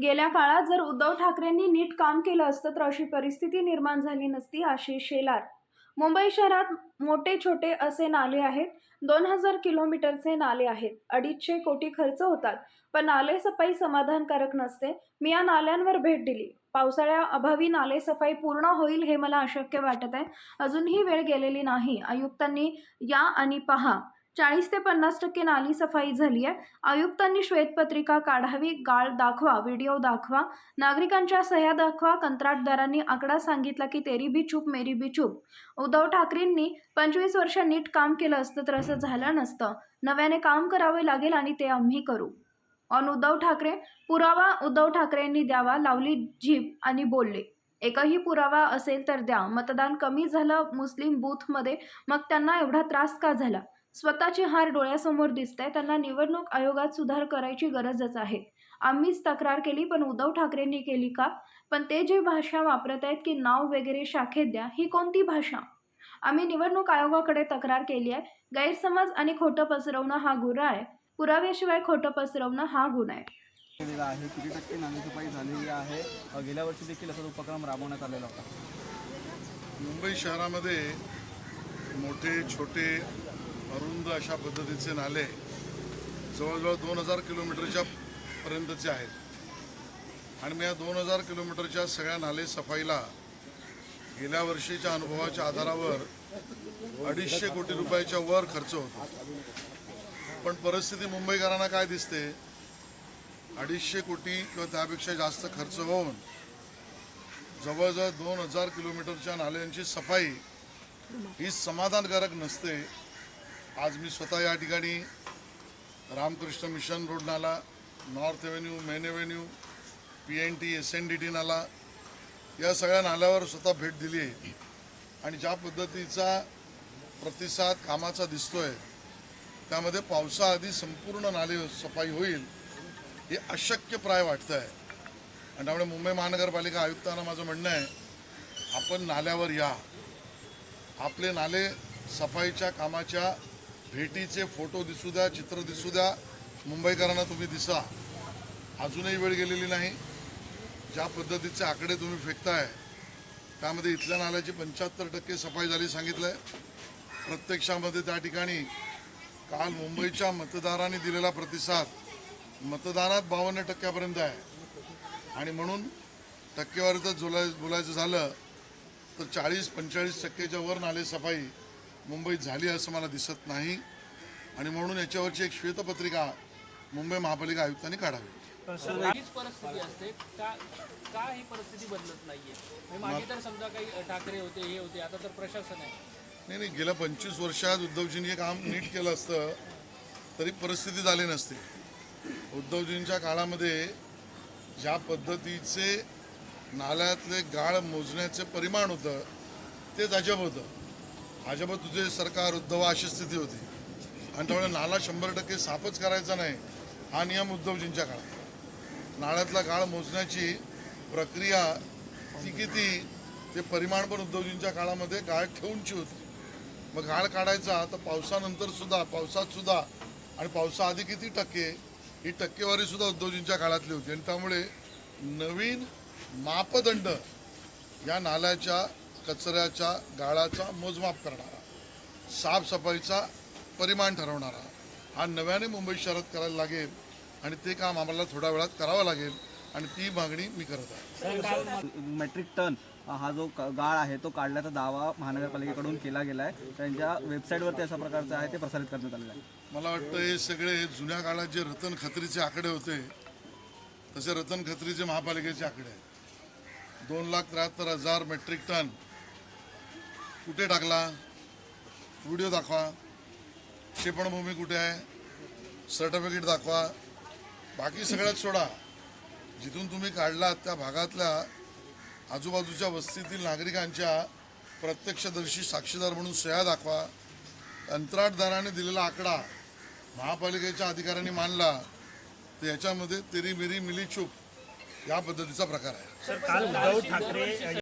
गेल्या काळात जर उद्धव ठाकरेंनी नीट काम केलं असतं तर अशी परिस्थिती निर्माण झाली नसती आशिष शेलार. मुंबई शहरात मोठे छोटे असे नाले आहेत. दोन हजार किलोमीटरचे नाले आहेत. अडीचशे कोटी खर्च होतात. पण नाले सफाई समाधानकारक नसते. मी या नाल्यांवर भेट दिली. पावसाळ्या अभावी नाले सफाई पूर्ण होईल हे मला अशक्य वाटत आहे. अजूनही वेळ गेलेली नाही. आयुक्तांनी या आणि पहा. चाळीस ते पन्नास टक्के नाली सफाई झाली आहे. आयुक्तांनी श्वेतपत्रिका काढावी गाळ दाखवा व्हिडिओ दाखवा नागरिकांच्या सह्या दाखवा कंत्राटदारांनी आकडा सांगितला की तेरी बी चूप मेरी बी चूप. उद्धव ठाकरेंनी पंचवीस वर्ष नीट काम केलं असतं तर असं झालं नसतं. नव्याने काम करावे लागेल आणि ते आम्ही करू. ऑन उद्धव ठाकरे पुरावा उद्धव ठाकरेंनी द्यावा लावली जीभ आणि बोलले. एकही पुरावा असेल तर द्या. मतदान कमी झालं मुस्लिम बूथमध्ये मग त्यांना एवढा त्रास का झाला? स्वतःची हार डोळ्यासमोर दिसते त्यांना निवडणूक आयोगात सुधार करायची गरजच आहे. आम्हीच तक्रार केली पण उद्धव ठाकरेंनी केली का? पण ते जे भाषा वापरत आहेत की नाव वगैरे शाखेत द्या ही कोणती भाषा? आम्ही निवडणूक आयोगाकडे तक्रार केली आहे. गैरसमज आणि खोटं पसरवणं हा गुन्हा आहे. पुराव्याशिवाय खोटं पसरवणं हा गुन्हा आहे. केलेला आहे. किती टक्के झालेली आहे. गेल्या वर्षी देखील असा उपक्रम राबवण्यात आलेला होता. मुंबई शहरामध्ये मोठे छोटे अरुंद अशा पद्धतीचे नाले जवळजवळ दोन हजार किलोमीटरच्या पर्यंतचे आहेत. आणि मी या दोन हजार किलोमीटरच्या सगळ्या नाले सफाईला गेल्या वर्षीच्या अनुभवाच्या आधारावर अडीचशे कोटी रुपयाच्या वर खर्च होतो. पण परिस्थिती मुंबईकरांना काय दिसते? अडीचशे कोटी किंवा त्यापेक्षा जास्त खर्च होऊन जवळजवळ दोन हजार किलोमीटरच्या नाल्यांची सफाई ही समाधानकारक नसते आज मी स्वतः या ठिकाणी रामकृष्ण मिशन रोड नाला north avenue main avenue P N T S N D T नाला या सगळ्या नाल्यावर स्वतः भेट दिली आहे. आणि ज्या पद्धतीचा प्रतिसाद कामाचा दिसतोय त्यामध्ये पावसाआधी संपूर्ण नाले सफाई होईल हे अशक्यप्राय वाटतं आहे आणि त्यामुळे मुंबई महानगरपालिका आयुक्तांना माझं म्हणणं आहे आपण नाल्यावर या. आपले नाले सफाईच्या कामाच्या भेटीचे फोटो दिसू द्या चित्र दिसू द्या मुंबईकरांना तुम्ही दिसा. अजूनही वेळ गेलेली नाही. ज्या पद्धतीचे आकडे तुम्ही फेकताय त्यामध्ये इथल्या नाल्याची पंच्याहत्तर टक्के सफाई झाली सांगितलं आहे प्रत्यक्षामध्ये त्या ठिकाणी काल मुंबईच्या मतदारांनी दिलेला प्रतिसाद मतदानात बावन्न टक्क्यापर्यंत आहे. आणि म्हणून टक्केवारीचं बोलाय बोलायचं झालं तर चाळीस पंचेचाळीस टक्केच्या वर नाले सफाई मुंबईत झाली असं मला दिसत नाही. आणि म्हणून याच्यावरची एक श्वेतपत्रिका मुंबई महापालिका आयुक्तांनी काढावी. हीच परिस्थिती असते. का का ही परिस्थिती बदलत नाहीये? म्हणजे मागे तर समजा काही अ, ठाकरे होते हे होते आता तर प्रशासन आहे. नाही नाही गेल्या पंचवीस वर्षात उद्धवजींनी हे काम नीट केलं असतं तरी परिस्थिती झाली नसती. उद्धवजींच्या काळामध्ये ज्या पद्धतीचे नाल्यातले गाळ मोजण्याचे परिमाण होतं तेच अजब होतं. अजब तुझे सरकार उद्धव अशी स्थिती होती. आणि त्यामुळे नाला शंभर टक्के साफच करायचा नाही हा नियम उद्धवजींच्या काळात. नाळ्यातला गाळ मोजण्याची प्रक्रिया ती किती ते परिमाण पण उद्धवजींच्या काळामध्ये गाळ ठेवूनची होती. मग गाळ काढायचा तर पावसानंतर सुद्धा पावसात सुद्धा आणि पावसाआधी किती टक्के ही टक्केवारी सुद्धा उद्धवजींच्या काळातली होती. आणि त्यामुळे नवीन मापदंड या नाल्याच्या कचऱ्याच्या गाळाचा मोजमाप करणारा साफसफाईचा परिमाण ठरवणारा हा नव्याने मुंबई शहरात करायला लागेल आणि ते काम आम्हाला थोड्या वेळात करावं लागेल आणि ती मागणी मी करत आहे. मेट्रिक टन हा जो गाळ आहे तो काढल्याचा दावा महानगरपालिकेकडून केला गेला आहे त्यांच्या वेबसाईटवरती अशा प्रकारचं आहे ते प्रसारित करण्यात आलेलं आहे. मला वाटतं हे सगळे जुन्या काळात जे रतन खत्रीचे आकडे होते तसे रतन खत्रीचे महापालिकेचे आकडे आहेत. दोन लाख त्र्याहत्तर हजार मेट्रिक टन कुठे टाकला? व्हिडिओ दाखवा. क्षेपणभूमी कुठे आहे? सर्टिफिकेट दाखवा. बाकी सगळ्यात सोडा. जिथून तुम्ही काढलात त्या भागातल्या आजूबाजूच्या वस्तीतील नागरिकांच्या प्रत्यक्षदर्शी साक्षीदार म्हणून सह्या दाखवा. कंत्राटदाराने दिलेला आकडा महापालिकेच्या अधिकाऱ्यांनी मानला. तर याच्यामध्ये तेरी मेरी मिली चूप या पद्धतीचा प्रकार आहे.